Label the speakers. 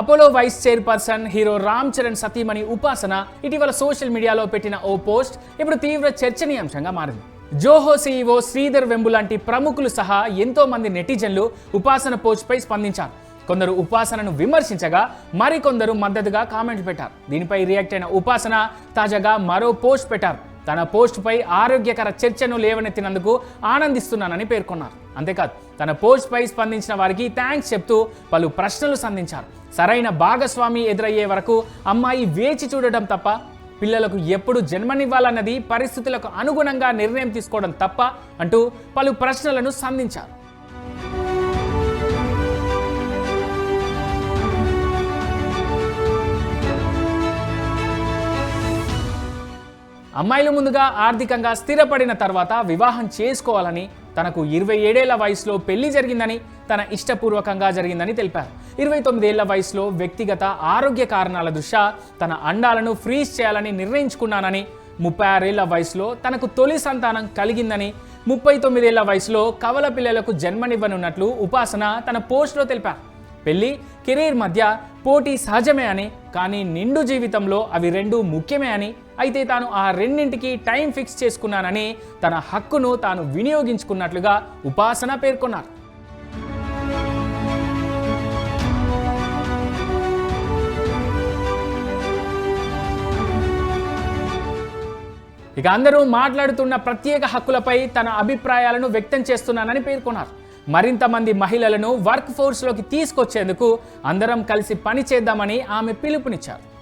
Speaker 1: Apollo vice chairperson hero Ram Charan సతీమణి ఉపాసన ఇటీవల social మీడియాలో పెట్టిన ఓ పోస్ట్ ఇప్పుడు తీవ్ర చర్చనీయాంశంగా మారింది. జోహో సీఈఓ శ్రీధర్ వెంబు లాంటి ప్రముఖులు సహా ఎంతో మంది నెటిజన్లు ఉపాసన పోస్ట్పై స్పందించారు. కొందరు ఉపాసనను విమర్శించగా మరికొందరు మద్దతుగా కామెంట్లు పెట్టారు. దీనిపై రియాక్ట్ అయిన ఉపాసన తాజాగా మరో పోస్ట్ పెట్టారు. తన పోస్ట్పై ఆరోగ్యకర చర్చను లేవనెత్తినందుకు ఆనందిస్తున్నానని పేర్కొన్నారు. అంతేకాదు తన పోస్ట్పై స్పందించిన వారికి థ్యాంక్స్ చెప్తూ పలు ప్రశ్నలు సంధించారు. సరైన భాగస్వామి ఎదురయ్యే వరకు అమ్మాయి వేచి చూడటం తప్ప పిల్లలకు ఎప్పుడు జన్మనివ్వాలన్నది పరిస్థితులకు అనుగుణంగా నిర్ణయం తీసుకోవడం తప్ప అంటూ పలు ప్రశ్నలను సంధించారు. అమ్మాయిలు ముందుగా ఆర్థికంగా స్థిరపడిన తర్వాత వివాహం చేసుకోవాలని తనకు ఇరవై ఏడేళ్ళ వయసులో పెళ్ళి జరిగిందని తన ఇష్టపూర్వకంగా జరిగిందని తెలిపారు. ఇరవై తొమ్మిదేళ్ళ వయసులో వ్యక్తిగత ఆరోగ్య కారణాల దృష్ట్యా తన అండాలను ఫ్రీజ్ చేయాలని నిర్ణయించుకున్నానని ముప్పై ఆరేళ్ళ వయసులో తనకు తొలి సంతానం కలిగిందని ముప్పై తొమ్మిదేళ్ళ వయసులో కవల పిల్లలకు జన్మనివ్వనున్నట్లు ఉపాసన తన పోస్ట్లో తెలిపారు. పెళ్ళి కెరీర్ మధ్య పోటీ సహజమే అని కానీ నిండు జీవితంలో అవి రెండు ముఖ్యమే అని అయితే తాను ఆ రెండింటికి టైం ఫిక్స్ చేసుకున్నానని తన హక్కును తాను వినియోగించుకున్నట్లుగా ఉపాసన పేర్కొన్నారు. ఇక అందరూ మాట్లాడుతున్న ప్రత్యేక హక్కులపై తన అభిప్రాయాలను వ్యక్తం చేస్తున్నానని పేర్కొన్నారు. మరింత మంది మహిళలను వర్క్ ఫోర్స్లోకి తీసుకొచ్చేందుకు అందరం కలిసి పనిచేద్దామని ఆమె పిలుపునిచ్చారు.